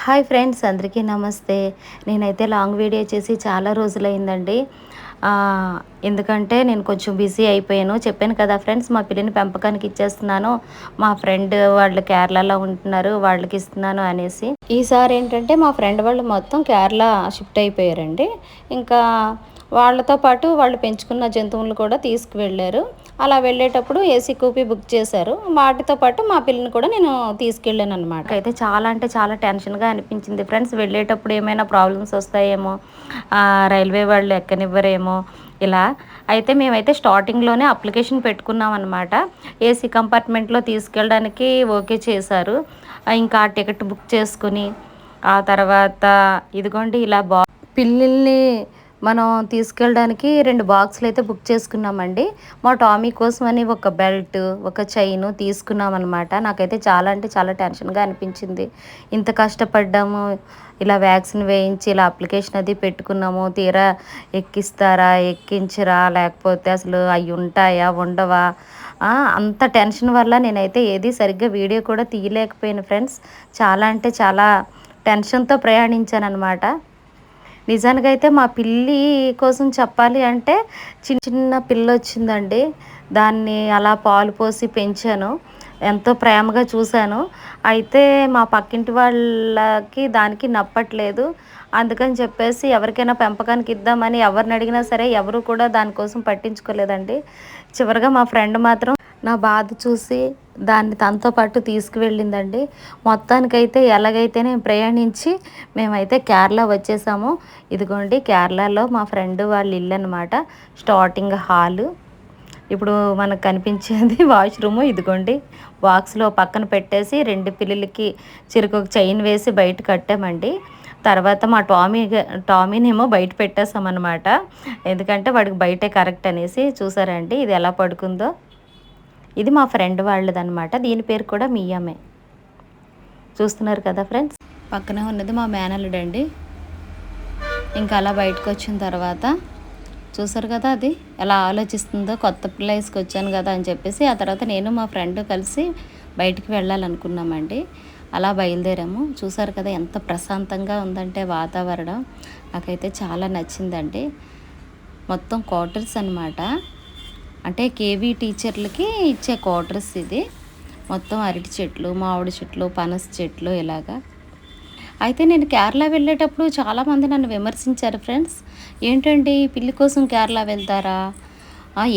Hi friends అందరికీ నమస్తే. నేనైతే లాంగ్ వీడియో చేసి చాలా రోజులైందండి. ఎందుకంటే నేను కొంచెం బిజీ అయిపోయాను. చెప్పాను కదా ఫ్రెండ్స్ మా పిల్లిని పెంపకానికి ఇచ్చేస్తున్నాను. మా ఫ్రెండ్ వాళ్ళు కేరళలో ఉంటున్నారు వాళ్ళకి ఇస్తున్నాను అనేసి. ఈసారి ఏంటంటే మా ఫ్రెండ్ వాళ్ళు మొత్తం కేరళ షిఫ్ట్ అయిపోయారండి. ఇంకా వాళ్ళతో పాటు వాళ్ళు పెంచుకున్న జంతువులు కూడా తీసుకువెళ్ళారు. అలా వెళ్ళేటప్పుడు ఏసీ కూపీ బుక్ చేశారు. వాటితో పాటు మా పిల్లని కూడా నేను తీసుకెళ్ళాను అనమాట అయితే చాలా అంటే చాలా టెన్షన్గా అనిపించింది. ఫ్రెండ్స్ వెళ్ళేటప్పుడు ఏమైనా ప్రాబ్లమ్స్ వస్తాయేమో రైల్వే వాళ్ళు ఎక్కనివ్వరేమో ఇలా. అయితే మేమైతే స్టార్టింగ్లోనే అప్లికేషన్ పెట్టుకున్నాం అనమాట ఏసీ కంపార్ట్మెంట్లో తీసుకెళ్ళడానికి ఓకే చేశారు. ఇంకా టికెట్ బుక్ చేసుకుని ఆ తర్వాత ఇదిగోండి ఇలా బా పిల్లల్ని మనం తీసుకెళ్ళడానికి రెండు బాక్సులు అయితే బుక్ చేసుకున్నామండి. మా టామీ కోసం అని ఒక బెల్ట్ ఒక చైన్ తీసుకున్నాం అనమాట నాకైతే చాలా అంటే చాలా టెన్షన్గా అనిపించింది. ఇంత కష్టపడ్డాము ఇలా వ్యాక్సిన్ వేయించి ఇలా అప్లికేషన్ అది పెట్టుకున్నాము. తీరా ఎక్కిస్తారా ఎక్కించరా లేకపోతే అసలు అవి ఉంటాయా ఉండవా? అంత టెన్షన్ వల్ల నేనైతే ఏది సరిగ్గా వీడియో కూడా తీయలేకపోయాను ఫ్రెండ్స్. చాలా అంటే చాలా టెన్షన్తో ప్రయాణించాను అనమాట నిజానికి అయితే మా పిల్లి కోసం చెప్పాలి అంటే చిన్న చిన్న పిల్ల వచ్చిందండి దాన్ని అలా పాలు పోసి పెంచాను. ఎంతో ప్రేమగా చూశాను. అయితే మా పక్కింటి వాళ్ళకి దానికి నప్పట్లేదు. అందుకని చెప్పేసి ఎవరికైనా పెంపకానికి ఇద్దామని ఎవరిని అడిగినా సరే ఎవరు కూడా దానికోసం పట్టించుకోలేదండి. చివరిగా మా ఫ్రెండ్ మాత్రం నా బాధ చూసి దాన్ని తనతో పాటు తీసుకువెళ్ళిందండి. మొత్తానికైతే ఎలాగైతే నేను ప్రయాణించి మేమైతే కేరళ వచ్చేసాము. ఇదిగోండి కేరళలో మా ఫ్రెండ్ వాళ్ళ ఇల్లు అనమాట స్టార్టింగ్ హాలు. ఇప్పుడు మనకు కనిపించేది వాష్రూమ్. ఇదిగోండి బాక్స్లో పక్కన పెట్టేసి రెండు పిల్లలకి చిరుకు చైన్ వేసి బయట కట్టామండి. తర్వాత మా టామీ టామీనేమో బయట పెట్టేసామన్నమాట. ఎందుకంటే వాడికి బయటే కరెక్ట్ అనేసి చూసారండి ఇది ఎలా పడుకుందో. ఇది మా ఫ్రెండ్ వాళ్ళదనమాట దీని పేరు కూడా మియామే. చూస్తున్నారు కదా ఫ్రెండ్స్? పక్కనే ఉన్నది మా మేనల్లుడండి. ఇంకా అలా బయటకు వచ్చిన తర్వాత చూసారు కదా అది? ఎలా ఆలోచిస్తుందో కొత్త ప్లేస్కి వచ్చాను కదా అని చెప్పేసి ఆ తర్వాత నేను మా ఫ్రెండ్ కలిసి బయటికి వెళ్ళాలనుకున్నామండి. అలా బయలుదేరాము. చూసారు కదా ఎంత ప్రశాంతంగా ఉందంటే వాతావరణం. నాకైతే చాలా నచ్చిందండి. మొత్తం క్వార్టర్స్ అనమాట అంటే కేవీ టీచర్లకి ఇచ్చే క్వార్టర్స్ ఇది. మొత్తం అరటి చెట్లు మామిడి చెట్లు పనస చెట్లు ఇలాగా. అయితే నేను కేరళ వెళ్ళేటప్పుడు చాలామంది నన్ను విమర్శించారు ఫ్రెండ్స్. ఏంటండి పిల్లి కోసం కేరళ వెళ్తారా?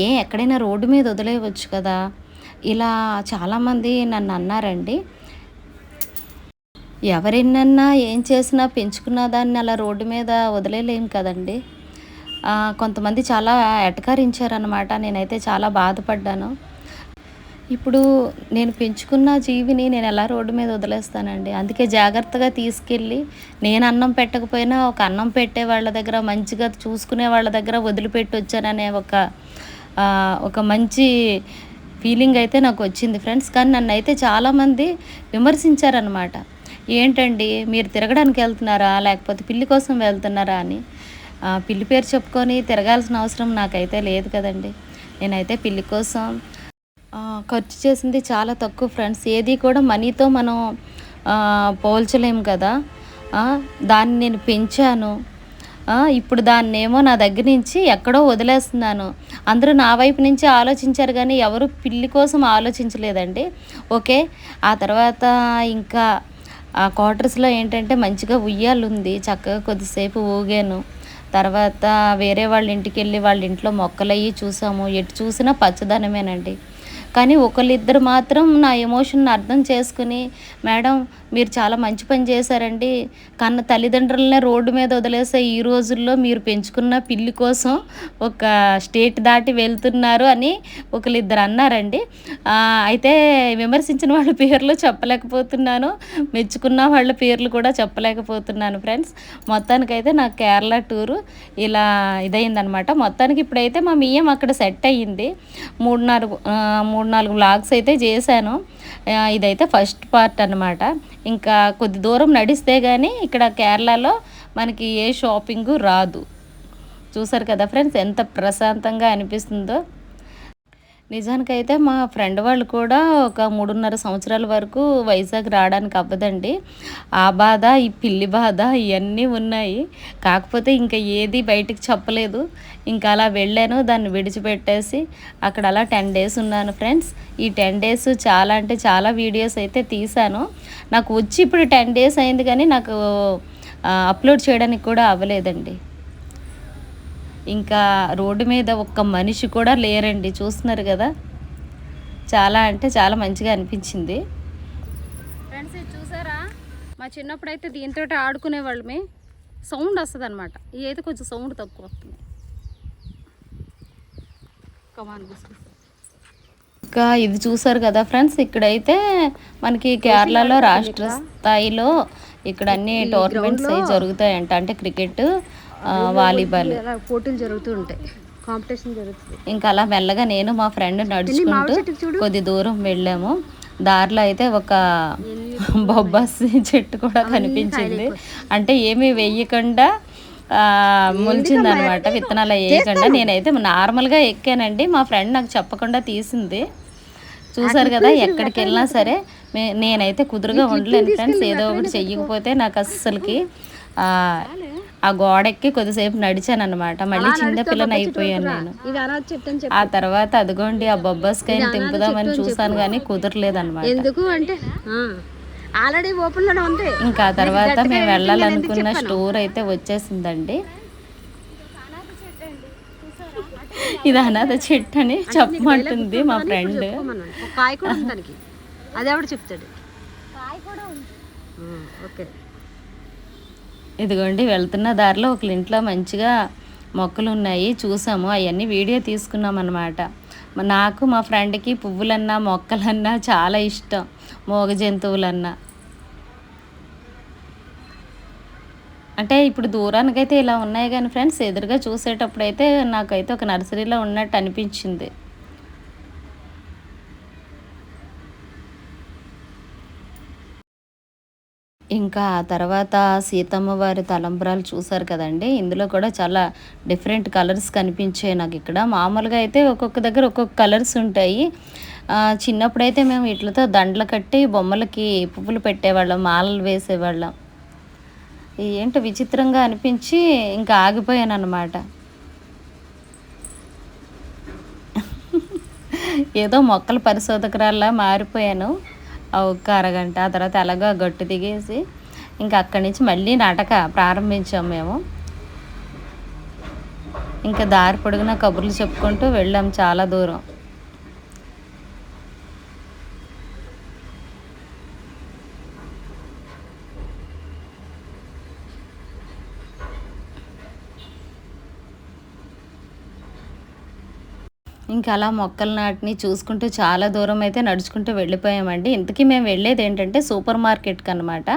ఏ ఎక్కడైనా రోడ్డు మీద వదిలేయవచ్చు కదా? ఇలా చాలామంది నన్ను అన్నారండి. ఎవరినన్నా ఏం చేసినా పెంచుకున్న దాన్ని అలా రోడ్డు మీద వదిలేయలేం కదండి. కొంతమంది చాలా ఎటకారించారనమాట నేనైతే చాలా బాధపడ్డాను. ఇప్పుడు నేను పెంచుకున్న జీవిని నేను ఎలా రోడ్డు మీద వదిలేస్తానండి? అందుకే జాగ్రత్తగా తీసుకెళ్ళి నేను అన్నం పెట్టకపోయినా ఒక అన్నం పెట్టే వాళ్ళ దగ్గర మంచిగా చూసుకునే వాళ్ళ దగ్గర వదిలిపెట్టి వచ్చాననే ఒక ఒక మంచి ఫీలింగ్ అయితే నాకు వచ్చింది ఫ్రెండ్స్. కానీ నన్ను అయితే చాలామంది విమర్శించారనమాట ఏంటండి మీరు తిరగడానికి వెళ్తున్నారా? లేకపోతే పిల్లి కోసం వెళ్తున్నారా? అని. పిల్లి పేరు చెప్పుకొని తిరగాల్సిన అవసరం నాకైతే లేదు కదండి. నేనైతే పిల్లి కోసం ఖర్చు చేసింది చాలా తక్కువ ఫ్రెండ్స్. ఏది కూడా మనీతో మనం పోల్చలేము కదా. దాన్ని నేను పెంచాను. ఇప్పుడు దాన్ని ఏమో నా దగ్గర నుంచి ఎక్కడో వదిలేస్తున్నాను. అందరూ నా వైపు నుంచి ఆలోచించారు కానీ ఎవరు పిల్లి కోసం ఆలోచించలేదండి. ఓకే ఆ తర్వాత ఇంకా ఆ క్వార్టర్స్లో ఏంటంటే మంచిగా ఉయ్యాలు ఉంది చక్కగా కొద్దిసేపు ఊగాను. తర్వాత వేరే వాళ్ళ ఇంటికి వెళ్ళి వాళ్ళ ఇంట్లో మొక్కలయ్యి చూసాము. ఎటు చూసినా పచ్చదనమేనండి. కానీ ఒకళ్ళిద్దరు మాత్రం నా ఎమోషన్ అర్థం చేసుకుని మేడం మీరు చాలా మంచి పని చేశారండి. కన్న తల్లిదండ్రులనే రోడ్డు మీద వదిలేసే ఈ రోజుల్లో మీరు పెంచుకున్న పిల్లి కోసం ఒక స్టేట్ దాటి వెళ్తున్నారు అని ఒకరిద్దరు అన్నారండి. అయితే విమర్శించిన వాళ్ళ పేర్లు చెప్పలేకపోతున్నాను. మెచ్చుకున్న వాళ్ళ పేర్లు కూడా చెప్పలేకపోతున్నాను ఫ్రెండ్స్. మొత్తానికైతే నా కేరళ టూరు ఇలా ఇదయిందనమాట మొత్తానికి ఇప్పుడైతే మా మియ్యం అక్కడ సెట్ అయ్యింది. మూడు నాలుగు మూడు నాలుగు బ్లాగ్స్ అయితే చేశాను. ఇదైతే ఫస్ట్ పార్ట్ అనమాట ఇంకా కొద్ది దూరం నడిస్తే కానీ ఇక్కడ కేరళలో మనకి ఏ షాపింగు రాదు. చూసారు కదా ఫ్రెండ్స్ ఎంత ప్రశాంతంగా అనిపిస్తుందో. నిజానికైతే మా ఫ్రెండ్ వాళ్ళు కూడా ఒక మూడున్నర సంవత్సరాల వరకు వైజాగ్ రావడానికి అవ్వదండి. ఆ బాధ ఈ పిల్లి బాధ ఇవన్నీ ఉన్నాయి. కాకపోతే ఇంకా ఏది బయటికి చెప్పలేదు. ఇంకా అలా వెళ్ళాను దాన్ని విడిచిపెట్టేసి అక్కడ అలా టెన్ డేస్ ఉన్నాను ఫ్రెండ్స్. ఈ టెన్ డేస్ చాలా అంటే చాలా వీడియోస్ అయితే తీశాను. నాకు వచ్చి ఇప్పుడు టెన్ డేస్ అయింది కానీ నాకు అప్లోడ్ చేయడానికి కూడా అవ్వలేదండి. ఇంకా రోడ్డు మీద ఒక్క మనిషి కూడా లేరండి చూస్తున్నారు కదా. చాలా అంటే చాలా మంచిగా అనిపించింది. ఫ్రెండ్స్ ఇది చూసారా? మా చిన్నప్పుడు అయితే దీంతో ఆడుకునే వాళ్ళమే సౌండ్ వస్తుంది అనమాట ఇది అయితే కొంచెం సౌండ్ తక్కువ వస్తుంది. కమాన్ ఇంకా ఇది చూసారు కదా ఫ్రెండ్స్ ఇక్కడైతే మనకి కేరళలో రాష్ట్ర స్థాయిలో ఇక్కడ అన్ని టోర్నమెంట్స్ అవి జరుగుతాయంట. అంటే క్రికెట్ వాలీబాల్. పోటీలు జరుగుతూ ఉంటాయి. కాంపిటీషన్ జరుగుతుంది. ఇంకా అలా మెల్లగా నేను మా ఫ్రెండ్ నడుచుకుంటూ కొద్ది దూరం వెళ్ళాము. దారిలో అయితే ఒక బొబ్బాసి చెట్టు కూడా కనిపించింది. అంటే ఏమీ వెయ్యకుండా ములిచింది అనమాట విత్తనాలు వేయకుండా నేనైతే నార్మల్గా ఎక్కానండి. మా ఫ్రెండ్ నాకు చెప్పకుండా తీసింది. చూసారు కదా ఎక్కడికి వెళ్ళినా సరే నేనైతే కుదురుగా ఉండలేను ఫ్రెండ్స్. ఏదో ఒకటి చెయ్యకపోతే నాకు అస్సలకి ఆ, గోడెక్కి కొద్దిసేపు నడిచాను అనమాట మళ్ళీ చిన్న పిల్లని అయిపోయాను నేను. ఇది అనాథ చెట్టు అని చెప్పి. ఆ తర్వాత అదిగోండి ఆ బొబ్బస్కాయని తింపుదామని చూసాను కానీ కుదరలేదు అనమాట ఎందుకు అంటే ఆల్రెడీ ఓపెన్లోనే ఉంది. ఇంకా ఆ తర్వాత మేము వెళ్ళాలనుకున్న స్టోర్ అయితే వచ్చేసిందండి. ఇది అనాథ చెట్టు అని చెప్పమంటుంది మా ఫ్రెండ్. కాయ కూడా అది చెప్తాడు? ఓకే. ఇదిగోండి వెళ్తున్న దారిలో ఒకళ్ళ ఇంట్లో మంచిగా మొక్కలు ఉన్నాయి చూసాము. అవన్నీ వీడియో తీసుకున్నాం అనమాట నాకు మా ఫ్రెండ్కి పువ్వులన్నా మొక్కలన్నా చాలా ఇష్టం. మోగ జంతువులన్నా. అంటే ఇప్పుడు దూరానికైతే ఇలా ఉన్నాయి కానీ ఫ్రెండ్స్ ఎదురుగా చూసేటప్పుడు అయితే నాకైతే ఒక నర్సరీలో ఉన్నట్టు అనిపించింది. ఇంకా ఆ తర్వాత సీతమ్మ వారి తలంబ్రాలు చూసారు కదండి. ఇందులో కూడా చాలా డిఫరెంట్ కలర్స్ కనిపించాయి నాకు ఇక్కడ. మామూలుగా అయితే ఒక్కొక్క దగ్గర ఒక్కొక్క కలర్స్ ఉంటాయి. చిన్నప్పుడైతే మేము వీటితో దండలు కట్టి బొమ్మలకి పువ్వులు పెట్టేవాళ్ళం మాలలు వేసేవాళ్ళం. ఏంటో విచిత్రంగా అనిపించి ఇంకా ఆగిపోయాను అనమాట ఏదో మొక్కల పరిశోధకురాల్లా మారిపోయాను. ఒక అరగంట ఆ తర్వాత అలాగా గట్టు దిగేసి ఇంకా అక్కడి నుంచి మళ్ళీ నాటక ప్రారంభించాం మేము. ఇంకా దారి పొడుగున కబుర్లు చెప్పుకుంటూ వెళ్ళాం చాలా దూరం. ఇంకా అలా మొక్కల నాటిని చూసుకుంటూ చాలా దూరం అయితే నడుచుకుంటూ వెళ్ళిపోయామండి. ఇంతకీ మేము వెళ్ళేది ఏంటంటే సూపర్ మార్కెట్కి అనమాట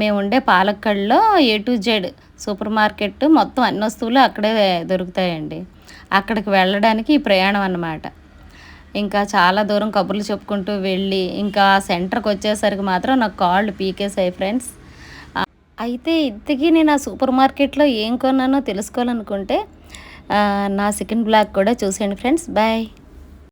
మేము ఉండే పాలక్కడ్లో A to Z super market మొత్తం అన్ని వస్తువులు అక్కడే దొరుకుతాయండి. అక్కడికి వెళ్ళడానికి ఈ ప్రయాణం అన్నమాట. ఇంకా చాలా దూరం కబుర్లు చెప్పుకుంటూ వెళ్ళి ఇంకా సెంటర్కి వచ్చేసరికి మాత్రం నాకు కాళ్ళు పీకేసాయి ఫ్రెండ్స్. అయితే ఇంతకీ నేను ఆ సూపర్ మార్కెట్లో ఏం కొన్నానో తెలుసుకోవాలనుకుంటే నా సెకండ్ బ్లాగ్ కూడా చూసేయండి ఫ్రెండ్స్. బాయ్.